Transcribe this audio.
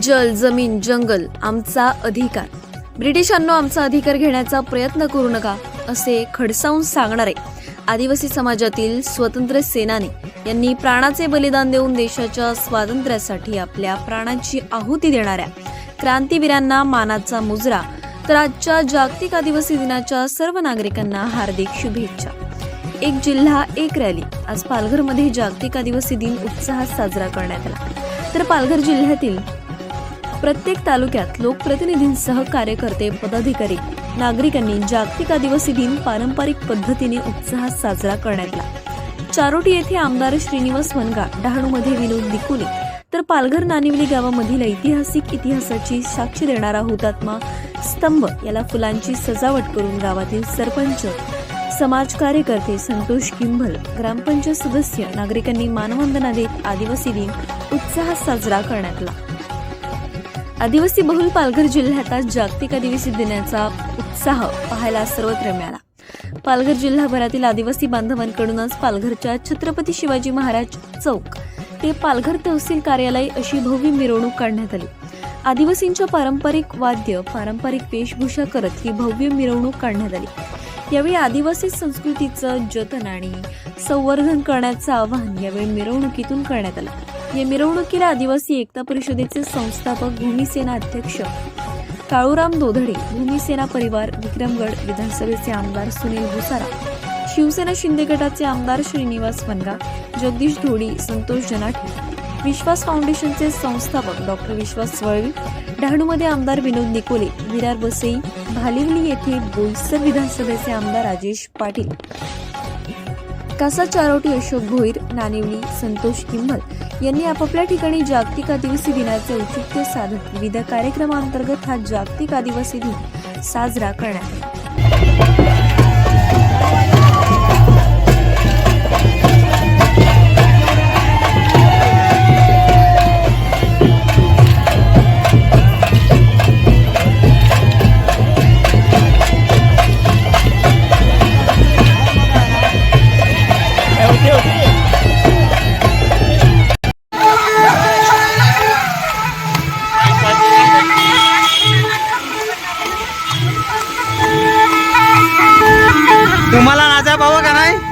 जल जमीन जंगल आमचा अधिकार. ब्रिटिशांनो आमचा अधिकार घेण्याचा प्रयत्न करू नका असे खडसावून सांगणारे आदिवासी समाजातील स्वतंत्र सेनानी यांनी प्राणाचे बलिदान देऊन देशाच्या स्वातंत्र्यासाठी आपल्या प्राणांची आहुती देणाऱ्या क्रांतीवीरांना मानाचा मुजरा तर आजच्या जागतिक आदिवासी दिनाच्या सर्व नागरिकांना हार्दिक शुभेच्छा. एक जिल्हा एक रॅली. आज पालघरमध्ये जागतिक आदिवासी दिन उत्साहात साजरा करण्यात आला. तर पालघर जिल्ह्यातील प्रत्येक तालुक्यात लोकप्रतिनिधींसह कार्यकर्ते पदाधिकारी नागरिकांनी जागतिक आदिवासी दिन पारंपरिक पद्धतीने उत्साहात साजरा करण्यात आला. चारोटी येथे आमदार श्रीनिवास वनगा डहाणूमध्ये विनोद दिकुले तर पालघर नानिवली गावामधील ऐतिहासिक इतिहासाची साक्ष देणारा हुतात्मा स्तंभ याला फुलांची सजावट करून गावातील सरपंच समाज कार्यकर्ते संतोष किंभल ग्रामपंचायत सदस्य नागरिकांनी मानवंदना देत आदिवासी दिन उत्साहात साजरा करण्यात आला. आदिवासी बहुल पालघर जिल्ह्यात आज जागतिक आदिवासी दिनाचा उत्साह पाहायला सर्वत्र मिळाला. पालघर जिल्हाभरातील आदिवासी बांधवांकडूनच पालघरच्या छत्रपती शिवाजी महाराज चौक ते पालघर तहसील कार्यालय अशी भव्य मिरवणूक काढण्यात आली. आदिवासींच्या पारंपरिक वाद्य पारंपरिक वेशभूषा करत ही भव्य मिरवणूक काढण्यात आली. यावेळी आदिवासी संस्कृतीचं जतन आणि संवर्धन करण्याचं आवाहन यावेळी मिरवणुकीतून करण्यात आलं. या मिरवणुकीला आदिवासी एकता परिषदेचे संस्थापक भूमिसेना अध्यक्ष काळूराम दोधडे भूमिसेना परिवार विक्रमगड विधानसभेचे आमदार सुनील भुसारा शिवसेना शिंदे गटाचे आमदार श्रीनिवास वनगा जगदीश धोडी संतोष जनाठे विश्वास फाउंडेशनचे संस्थापक डॉक्टर विश्वास वळवी डहाणूमध्ये आमदार विनोद निकोले विरार बसई भालिवली येथे बोईसर विधानसभेचे आमदार राजेश पाटील विकासा चारोटी अशोक भोईर नानिवली संतोष किंमत यांनी आपापल्या ठिकाणी जागतिक आदिवासी दिनाचे औचित्य साधत विविध कार्यक्रमांतर्गत हा जागतिक आदिवासी दिन साजरा करण्यात आला. पावा का नाही